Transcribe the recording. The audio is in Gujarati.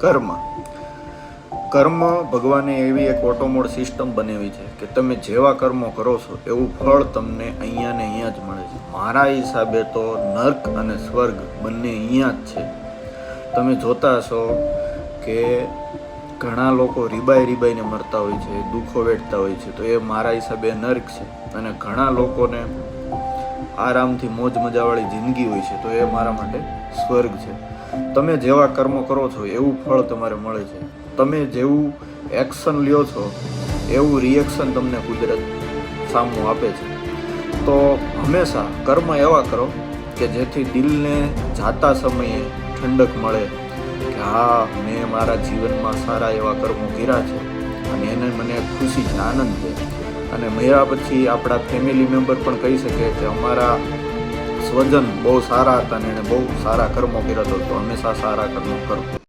કર્મ. કર્મ ભગવાને એવી એક ઓટોમોડ સિસ્ટમ બનાવી છે કે તમે જેવા કર્મો કરો છો, એવું ફળ તમને અહીંયા ને અહીંયા જ મળે છે. મારા હિસાબે તો નર્ક અને સ્વર્ગ બંને અહીંયા જ છે. તમે જોતા હશો કે ઘણા લોકો રીબાઈ રીબાઈને મરતા હોય છે, દુઃખો વેઠતા હોય છે, તો એ મારા હિસાબે નર્ક છે. અને ઘણા લોકોને આરામથી મોજ મજાવાળી જિંદગી હોય છે, તો એ મારા માટે સ્વર્ગ છે. તમે જેવા કર્મ કરો છો, એવું ફળ તમારે મળે છે. તમે જેવું એક્શન લ્યો છો, એવું રિએક્શન તમને કુદરત સામું આપે છે. તો હંમેશા કર્મ એવા કરો કે જેથી દિલને જાતા સમયે ઠંડક મળે કે હા, મેં મારા જીવનમાં સારા એવા કર્મો કર્યા છે અને એને મને ખુશી છે, આનંદ છે. અને મર્યા પછી આપણા ફેમિલી મેમ્બર પણ કહી શકે કે અમારા સ્વજન બહુ સારા હતા ને એણે બહુ સારા કર્મો કર્યા તો હંમેશા સારા કર્મો કરો.